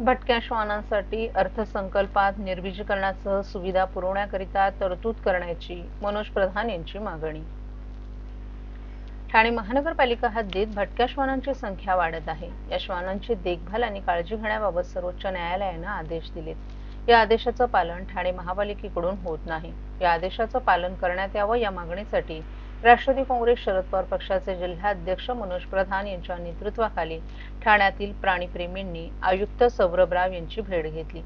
भटक्या श्वानांसाठी अर्थसंकल्पात निर्बीजीकरणासह सुविधा पुरवण्याकरिता तरतूद करण्याची मनोज प्रधान यांची मागणी. ठाणे महानगरपालिका हद्दीत भटक्या श्वानांची संख्या वाढत आहे. या श्वानांची देखभाल आणि काळजी घेण्याबाबत सर्वोच्च न्यायालयानं आदेश दिलेत. या आदेशाचं पालन ठाणे महापालिकेकडून होत नाही. या आदेशाचं पालन करण्यात यावं या मागणीसाठी राष्ट्रवादी काँग्रेस शरद पवार पक्षाचे जिल्हाध्यक्ष मनोज प्रधान यांच्या नेतृत्वाखाली ठाण्यातील प्राणीप्रेमींनी आयुक्त सौरभ राव यांची भेट घेतली.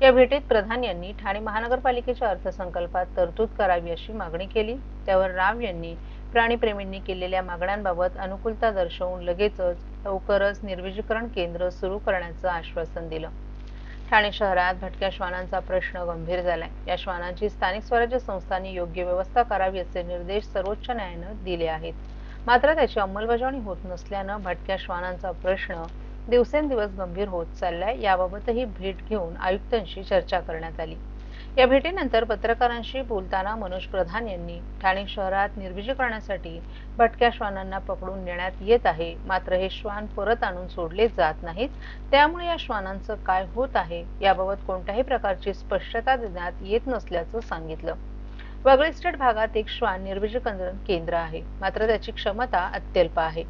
या भेटीत प्रधान यांनी ठाणे महानगरपालिकेच्या अर्थसंकल्पात तरतूद करावी अशी मागणी केली. त्यावर राव यांनी प्राणीप्रेमींनी केलेल्या मागण्यांबाबत अनुकूलता दर्शवून लगेचच लवकरच निर्विजीकरण केंद्र सुरू करण्याचं आश्वासन दिलं. ठाणे शहरात भटक्या श्वानांचा प्रश्न गंभीर झालाय. या श्वानांची स्थानिक स्वराज्य संस्थांनी योग्य व्यवस्था करावी असे निर्देश सर्वोच्च न्यायालयानं दिले आहेत. मात्र त्याची अंमलबजावणी होत नसल्यानं भटक्या श्वानांचा प्रश्न दिवसेंदिवस गंभीर होत चाललाय. याबाबतही भेट घेऊन आयुक्तांशी चर्चा करण्यात आली. या भेटीनंतर पत्रकारांशी बोलताना मनोज प्रधान यांनी ठाणे शहरात निर्विजीकरणासाठी भटक्या श्वानांना पकडून नेण्यात येत आहे. मात्र हे श्वान परत आणून सोडले जात नाहीत. त्यामुळे या श्वानांचं काय होत आहे याबाबत कोणत्याही प्रकारची स्पष्टता देण्यात येत नसल्याचं सांगितलं. वगळे स्टेट भागात एक श्वान निर्विजीकरण केंद्र आहे. मात्र त्याची क्षमता अत्यल्प आहे.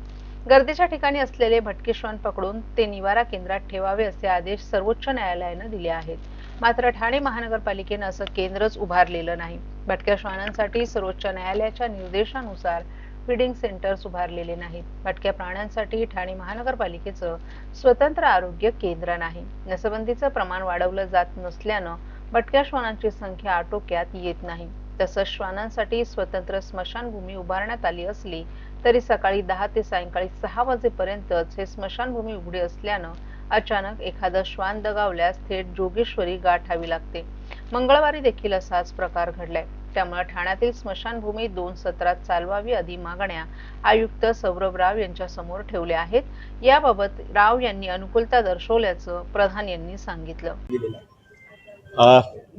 गर्दीच्या ठिकाणी असलेले भटके श्वान पकडून ते निवारा केंद्रात ठेवावे असे आदेश सर्वोच्च न्यायालयानं दिले आहेत. मात्र ठाणे महानगरपालिकेनं असं केंद्रच उभारलेलं नाही. भटक्या श्वानांसाठी सर्वोच्च न्यायालयाच्या निर्देशानुसार फीडिंग सेंटर्स उभारलेले नाहीत. भटक्या प्राण्यांसाठी ठाणे महानगरपालिकेचं स्वतंत्र आरोग्य केंद्र नाही. नसबंदीचं प्रमाण वाढवलं जात नसल्यानं भटक्या श्वानांची संख्या आटोक्यात येत नाही. तसंच श्वानांसाठी स्वतंत्र स्मशानभूमी उभारण्यात आली असली तरी सकाळी दहा ते सायंकाळी सहा वाजेपर्यंतच हे स्मशानभूमी उघडी असल्यानं अचानक एखादं श्वान दगावल्यास थेट जोगेश्वरी गाठावी लागते. मंगळवारी देखील असाच प्रकार घडलाय. त्यामुळे ठाण्यातील स्मशानभूमी दोन सत्रात चालवावी आदी मागण्या आयुक्त सौरभ राव यांच्या समोर ठेवल्या आहेत. याबाबत राव यांनी अनुकूलता दर्शवल्याचं प्रधान यांनी सांगितलं.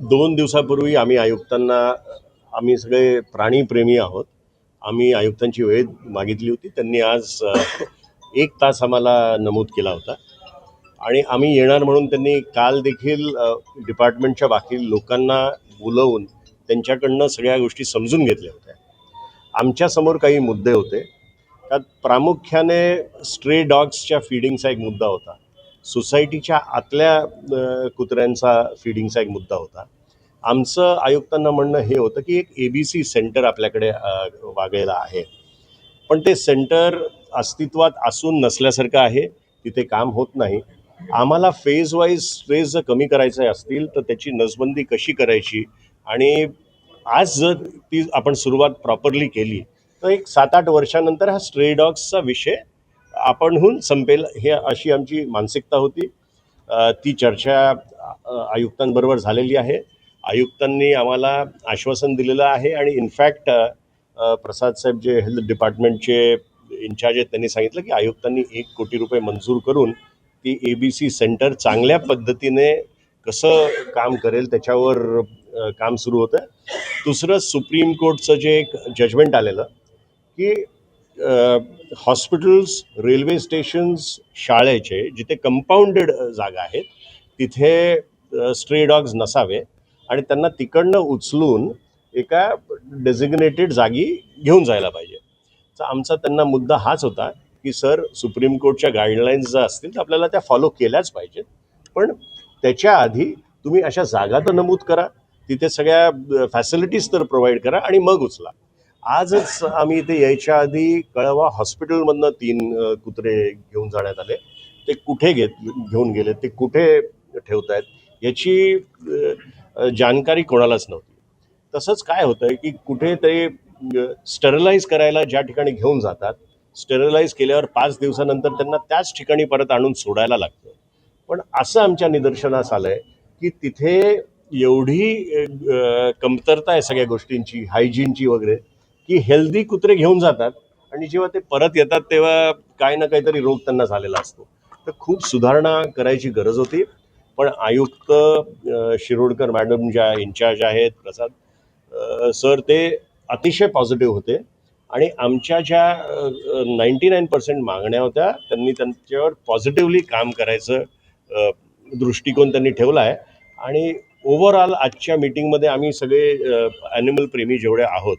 दोन दिवसापूर्वी आम्ही आयुक्तांना आम्ही सगळे प्राणीप्रेमी आहोत. आम्ही आयुक्तांची वेळ मागितली होती. त्यांनी आज एक तास आम्हाला नमूद केला होता. आणि आम्ही येणार म्हणून त्यांनी काल देखील डिपार्टमेंटच्या बाकी लोकांना बोलवून त्यांच्याकडनं सगळ्या गोष्टी समजून घेतल्या होत्या. आमच्यासमोर काही मुद्दे होते. त्यात प्रामुख्याने स्ट्रे डॉग्सच्या फीडिंगचा एक मुद्दा होता. सोसायटीच्या आतल्या कुत्र्यांचा फीडिंगचा एक मुद्दा होता. आमचं आयुक्तांना म्हणणं हे होतं की एक ए बी सी सेंटर आपल्याकडे वागायला आहे. पण ते सेंटर अस्तित्वात असून नसल्यासारखं आहे. तिथे काम होत नाही. आम्हाला फेज वाईज स्ट्रेस जर कमी करायचे असतील तर त्याची नसबंदी कशी करायची? आणि आज जर ती आपण सुरुवात प्रॉपरली केली तर एक सात आठ वर्षानंतर हा स्ट्रे डॉग्सचा विषय आपणहून संपेल हे अशी आमची मानसिकता होती. ती चर्चा आयुक्तांबरोबर झालेली आहे. आयुक्तांनी आम्हाला आश्वासन दिलेलं आहे आणि इनफॅक्ट प्रसाद साहेब जे हेल्थ डिपार्टमेंटचे इन्चार्ज आहेत त्यांनी सांगितलं की आयुक्तांनी एक कोटी रुपये मंजूर करून ती ए बी सी सेंटर चांगल्या पद्धतीने कसं काम करेल त्याच्यावर काम सुरू होतं. दुसरं सुप्रीम कोर्टचं जे एक जजमेंट आलेलं की हॉस्पिटल्स रेल्वे स्टेशन्स शाळेचे जिथे कंपाऊंडेड जागा आहेत तिथे स्ट्रे डॉग्स नसावे आणि त्यांना तिकडनं उचलून एका डेझिग्नेटेड जागी घेऊन जायला पाहिजे. तर आमचा त्यांना मुद्दा हाच होता की सर सुप्रीम कोर्टच्या गाईडलाईन्स जर असतील तर आपल्याला त्या फॉलो केल्याच पाहिजेत. पण त्याच्या आधी तुम्ही अशा जागा तर नमूद करा तिथे सगळ्या फॅसिलिटीज तर प्रोव्हाइड करा आणि मग उचला. आजच आम्ही इथे यायच्या आधी कळवा हॉस्पिटलमधनं तीन कुत्रे घेऊन जाण्यात आले. ते कुठे घेत घेऊन गेले ते कुठे ठेवत आहेत याची जानकारी कोणालाच नव्हती. तसंच काय होतं की कुठे ते स्टरलाइज करायला ज्या ठिकाणी घेऊन जातात स्टेरलाइज केल्यावर पाच दिवसानंतर त्यांना त्याच ठिकाणी परत आणून सोडायला लागतं. पण असं आमच्या निदर्शनास आलंय की तिथे एवढी कमतरता आहे सगळ्या गोष्टींची हायजीनची वगैरे की हेल्दी कुत्रे घेऊन जातात आणि जेव्हा ते परत येतात तेव्हा काही ना काहीतरी रोग त्यांना झालेला असतो. तर खूप सुधारणा करायची गरज होती. पण आयुक्त शिरोडकर मॅडम ज्या इन्चार्ज आहेत प्रसाद सर ते अतिशय पॉझिटिव्ह होते. आणि आमच्या ज्या नाईंटी नाईन पर्सेंट मागण्या होत्या त्यांनी त्यांच्यावर पॉझिटिव्हली काम करायचं दृष्टिकोन त्यांनी ठेवला आहे आणि ओव्हरऑल आजच्या मीटिंगमध्ये आम्ही सगळे ॲनिमल प्रेमी जेवढे आहोत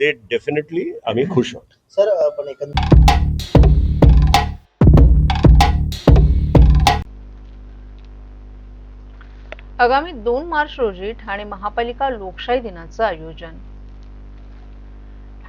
ते डेफिनेटली आम्ही खुश आहोत. सर पण एकंदर आगामी दोन मार्च रोजी ठाणे महापालिका लोकशाही दिनाचं आयोजन.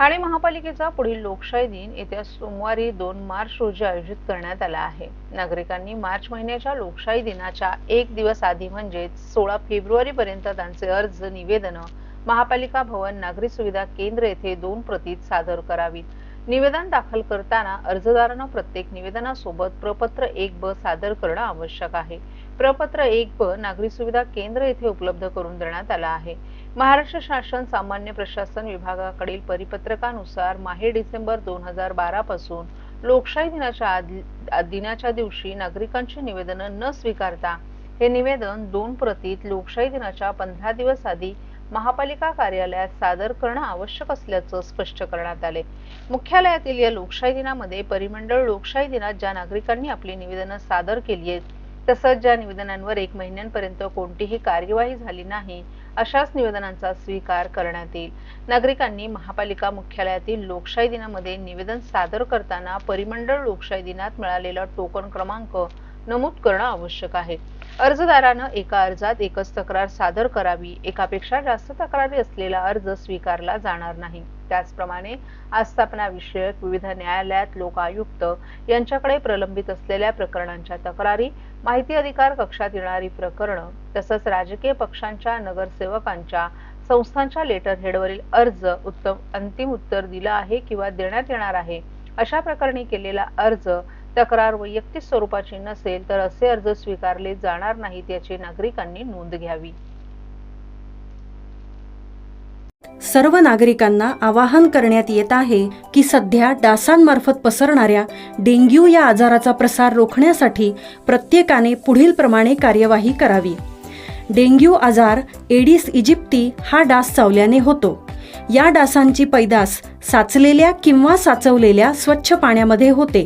ठाणे महापालिकेचा पुढील लोकशाही दिन येत्या सोमवारी दोन मार्च रोजी आयोजित करण्यात आला आहे. नागरिकांनी मार्च महिन्याच्या लोकशाही दिनाच्या एक दिवस आधी म्हणजेच सोळा फेब्रुवारी पर्यंत त्यांचे अर्ज निवेदन महापालिका भवन नागरी सुविधा केंद्र येथे दोन प्रतीत सादर करावीत. निवेदन दाखल करताना अर्जदारानं प्रत्येक निवेदनासोबत प्रपत्र एक ब सादर करणं आवश्यक आहे. प्रपत्र एक ब नागरी सुविधा केंद्र येथे उपलब्ध करून देण्यात आला आहे. महाराष्ट्र शासन सामान्य प्रशासन विभागाकडील परिपत्रकानुसार माहे डिसेंबर दोन हजार बारा पासून लोकशाही दिनाच्या आद- दिनाच्या दिवशी नागरिकांची निवेदनं न स्वीकारता हे निवेदन दोन प्रतीत लोकशाही दिनाच्या पंधरा दिवस आधी महापालिका कार्यालयात सादर करणं आवश्यक असल्याचं स्पष्ट करण्यात आले. मुख्यालयातील या लोकशाही दिनामध्ये परिमंडळ लोकशाही दिनात ज्या नागरिकांनी आपली निवेदनं सादर केली आहेत तसंच ज्या निवेदनांवर एक महिन्यांपर्यंत कोणतीही कार्यवाही झाली नाही अशाच निवेदनांचा स्वीकार करण्यात येईल. नागरिकांनी महापालिका मुख्यालयातील लोकशाही दिनामध्ये निवेदन सादर करताना परिमंडळ लोकशाही दिनात मिळालेला टोकन क्रमांक नमूद करणं आवश्यक आहे. अर्जदारानं एका अर्जात एकच तक्रार सादर करावी एकापेक्षा जास्त तक्रारी असलेला अर्ज स्वीकारला जाणार नाही. त्याचप्रमाणे आस्थापना विषयक विविध न्यायालयात लोकायुक्त यांच्याकडे प्रलंबित असलेल्या प्रकरणांच्या तक्रारी माहिती अधिकार कक्षात येणारी प्रकरणं तसंच राजकीय पक्षांच्या नगरसेवकांच्या संस्थांच्या लेटर हेडवरील अर्ज उत्तम अंतिम उत्तर दिलं आहे किंवा देण्यात येणार आहे अशा प्रकरणी केलेला अर्ज तक्रार वैयक्तिक स्वरूपाची नसेल तर असे अर्ज स्वीकारले जाणार नाहीत याची नागरिकांनी नोंद घ्यावी. सर्व नागरिकांना आवाहन करण्यात येत आहे की सध्या डासांमार्फत पसरणाऱ्या डेंग्यू या आजाराचा प्रसार रोखण्यासाठी प्रत्येकाने पुढील प्रमाणे कार्यवाही करावी. डेंग्यू आजार एडिस इजिप्ती हा डास चावल्याने होतो. या डासांची पैदास साचलेल्या किंवा साचवलेल्या स्वच्छ पाण्यामध्ये होते.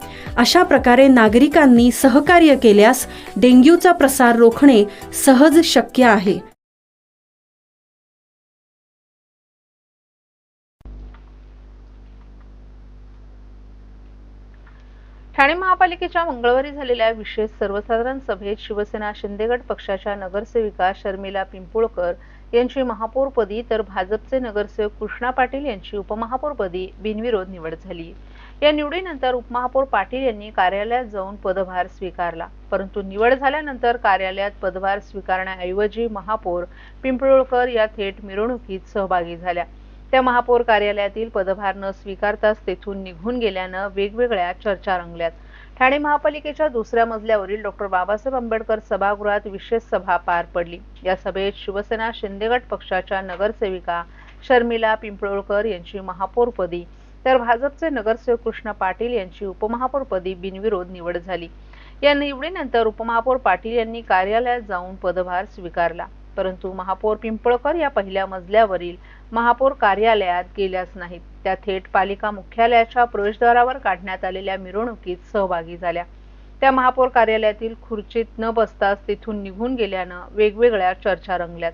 अशा प्रकारे नागरिकांनी सहकार्य केल्यास डेंग्यूचा प्रसार रोखणे सहज शक्य आहे. ठाणे महापालिकेच्या मंगळवारी झालेल्या विशेष सर्वसाधारण सभेत शिवसेना शिंदेगड पक्षाच्या नगरसेविका शर्मिला पिंपुळकर यांची महापौरपदी तर भाजपचे नगरसेवक कृष्णा पाटील यांची उपमहापौरपदी बिनविरोध निवड झाली. या निवडीनंतर उपमहापौर पाटील यांनी कार्यालयात जाऊन पदभार स्वीकारला. परंतु निवड झाल्यानंतर कार्यालयात पदभार स्वीकारण्याऐवजी महापौर पिंपळकर या थेट मिरवणुकीत सहभागी झाल्या. त्या महापौर कार्यालयातील पदभार न स्वीकारताच तेथून निघून गेल्यानं वेगवेगळ्या चर्चा रंगल्यात. ठाणे महापालिकेच्या दुसऱ्या मजल्यावरील डॉक्टर बाबासाहेब आंबेडकर सभागृहात विशेष सभा पार पडली. या सभेत शिवसेना शिंदेगट पक्षाच्या नगरसेविका शर्मिला पिंपळकर यांची महापौरपदी तर भाजपचे नगरसेवक कृष्ण पाटील यांची उपमहापौरपदी बिनविरोध निवड झाली. या निवडीनंतर उपमहापौर पाटील यांनी कार्यालयात जाऊन पदभार स्वीकारला. परंतु महापौर पिंपळकर या पहिल्या मजल्यावरील महापौर कार्यालयात गेल्याच नाहीत. त्या थेट पालिका मुख्यालयाच्या प्रवेशद्वारावर काढण्यात आलेल्या मिरवणुकीत सहभागी झाल्या. त्या महापौर कार्यालयातील खुर्चीत न बसताच तिथून निघून गेल्यानं वेगवेगळ्या चर्चा रंगल्यात.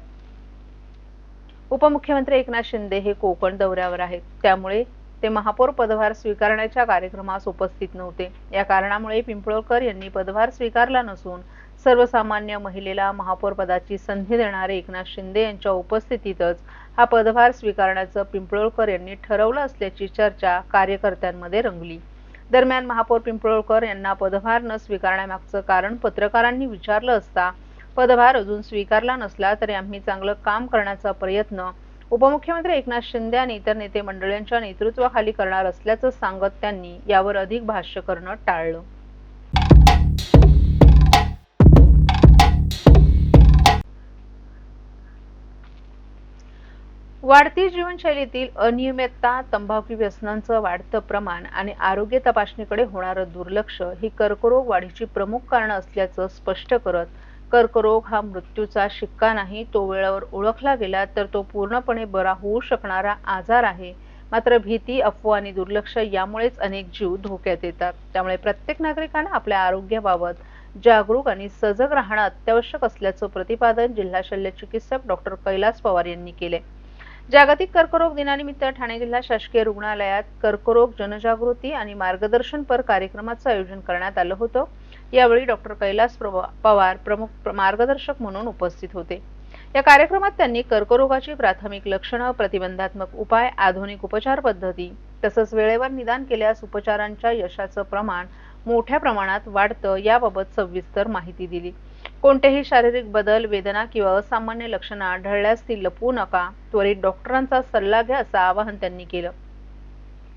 उपमुख्यमंत्री एकनाथ शिंदे हे कोकण दौऱ्यावर आहेत. त्यामुळे ते महापौर पदभार स्वीकारण्याच्या कार्यक्रमास उपस्थित नव्हते. या कारणामुळे पिंपळकर यांनी पदभार स्वीकारला नसून सर्वसामान्य महिलेला महापौर पदाची संधी देणारे एकनाथ शिंदे यांच्या उपस्थितीतच हा पदभार स्वीकारण्याचं पिंपळकर यांनी ठरवलं असल्याची चर्चा कार्यकर्त्यांमध्ये रंगली. दरम्यान महापौर पिंपळकर यांना पदभार न स्वीकारण्यामागचं कारण पत्रकारांनी विचारलं असता पदभार अजून स्वीकारला नसला तरी आम्ही चांगलं काम करण्याचा प्रयत्न उपमुख्यमंत्री एकनाथ शिंदे आणि इतर नेते मंडळींच्या नेतृत्वाखाली करणार असल्याचं सांगत त्यांनी यावर अधिक भाष्य करणं टाळलं. वाढती जीवनशैलीतील अनियमितता तंबाखू व्यसनांचं वाढतं प्रमाण आणि आरोग्य तपासणीकडे होणारं दुर्लक्ष ही कर्करोग वाढीची प्रमुख कारणं असल्याचं स्पष्ट करत कर्करोग हा मृत्यूचा शिक्का नाही तो वेळेवर ओळखला गेला तर तो पूर्णपणे बरा होऊ शकणारा आजार आहे. मात्र भीती अफवा आणि दुर्लक्ष यामुळेच अनेक जीव धोक्यात येतात. त्यामुळे प्रत्येक नागरिकानं आपल्या आरोग्याबाबत जागरूक आणि सजग राहणं अत्यावश्यक असल्याचं प्रतिपादन जिल्हा शल्य चिकित्सक डॉक्टर कैलास पवार यांनी केले जागतिक कर्करोग दिनानिमित्त ठाणे जिल्हा शासकीय रुग्णालयात कर्करोग जनजागृती आणि मार्गदर्शनपर कार्यक्रमाचं आयोजन करण्यात आलं होतं. यावेळी डॉक्टर कैलास प्रवा- पवार प्रमुख मार्गदर्शक म्हणून उपस्थित होते. या कार्यक्रमात त्यांनी कर्करोगाची प्राथमिक लक्षणं प्रतिबंधात्मक उपाय आधुनिक उपचार पद्धती तसंच वेळेवर निदान केल्यास उपचारांच्या यशाचं प्रमाण मोठ्या प्रमाणात वाढतं याबाबत सविस्तर माहिती दिली. कोणतेही शारीरिक बदल वेदना किंवा असामान्य लक्षणं आढळल्यास ती लपवू नका त्वरित डॉक्टरांचा सल्ला घ्या असं आवाहन त्यांनी केलं.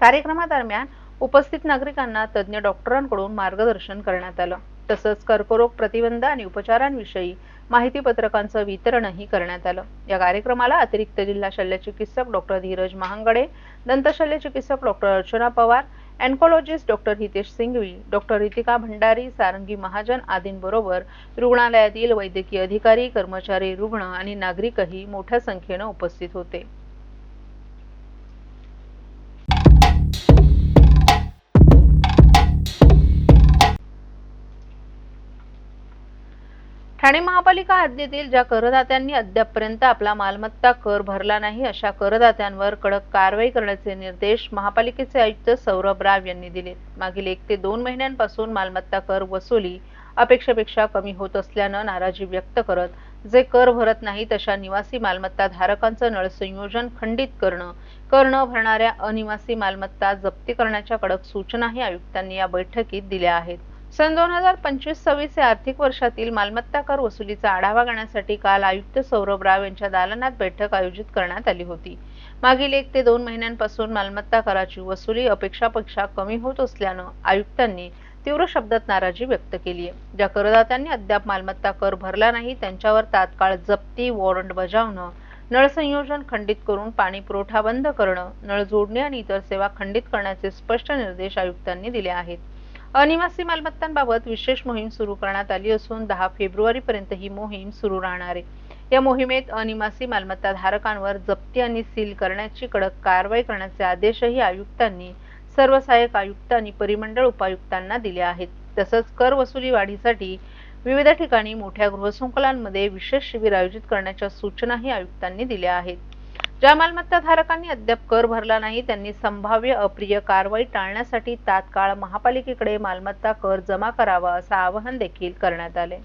कार्यक्रमादरम्यान उपस्थित नागरिकांना तज्ज्ञ डॉक्टरांकडून मार्गदर्शन करण्यात आलं. तसंच कर्करोग प्रतिबंध आणि उपचारांविषयी माहिती पत्रकांचं वितरणही करण्यात आलं. या कार्यक्रमाला अतिरिक्त जिल्हा शल्य चिकित्सक डॉक्टर धीरज महांगडे दंतशल्य चिकित्सक doctor Archana Pawar oncologist doctor Hitesh Singhvi doctor Ritika Bhandari Sarangi Mahajan आदींबरोबर रुग्णालयातील वैद्यकीय अधिकारी कर्मचारी रुग्ण आणि नागरिकही मोठ्या संख्येनं उपस्थित होते. ठाणे महापालिका हद्दीतील ज्या करदात्यांनी अद्यापपर्यंत आपला मालमत्ता कर भरला नाही अशा करदात्यांवर कडक कारवाई करण्याचे निर्देश महापालिकेचे आयुक्त सौरभ राव यांनी दिले. मागील एक ते दोन महिन्यांपासून मालमत्ता कर वसुली अपेक्षेपेक्षा कमी होत असल्यानं नाराजी व्यक्त करत जे कर भरत नाहीत अशा निवासी मालमत्ता धारकांचं नळसंयोजन खंडित करणं कर न भरणाऱ्या अनिवासी मालमत्ता जप्ती करण्याच्या कडक सूचनाही आयुक्तांनी या बैठकीत दिल्या आहेत. सन दोन हजार पंचवीस सव्वीस या आर्थिक वर्षातील मालमत्ता कर वसुलीचा आढावा घेण्यासाठी काल आयुक्त सौरभ राव यांच्या दालनात बैठक आयोजित करण्यात आली होती. मागील एक ते दोन महिन्यांपासून मालमत्ता कराची वसुली अपेक्षापेक्षा कमी होत असल्यानं आयुक्तांनी तीव्र शब्दात नाराजी व्यक्त केली आहे. ज्या करदात्यांनी अद्याप मालमत्ता कर भरला नाही त्यांच्यावर तात्काळ जप्ती वॉरंट बजावणं नळसंयोजन खंडित करून पाणी पुरवठा बंद करणं नळ जोडणी आणि इतर सेवा खंडित करण्याचे स्पष्ट निर्देश आयुक्तांनी दिले आहेत. अनिवासी मालमत्तांबाबत विशेष मोहीम सुरू करण्यात आली असून दहा फेब्रुवारीपर्यंत ही मोहीम सुरू राहणार आहे. या मोहिमेत अनिवासी मालमत्ता धारकांवर जप्ती आणि सील करण्याची कडक कारवाई करण्याचे आदेशही आयुक्तांनी सर्व सहाय्यक आयुक्त आणि परिमंडळ उपायुक्तांना दिले आहेत. तसंच कर वसुली वाढीसाठी विविध ठिकाणी मोठ्या गृहसंकुलांमध्ये विशेष शिबिर आयोजित करण्याच्या सूचनाही आयुक्तांनी दिल्या आहेत. ज्या मालमत्ता धारकांनी अद्याप कर भरला नाही. त्यांनी संभाव्य अप्रिय कारवाई टाळण्यासाठी तात्काळ महापालिकेकडे मालमत्ता कर जमा करावा असं आवाहन देखील करण्यात आले.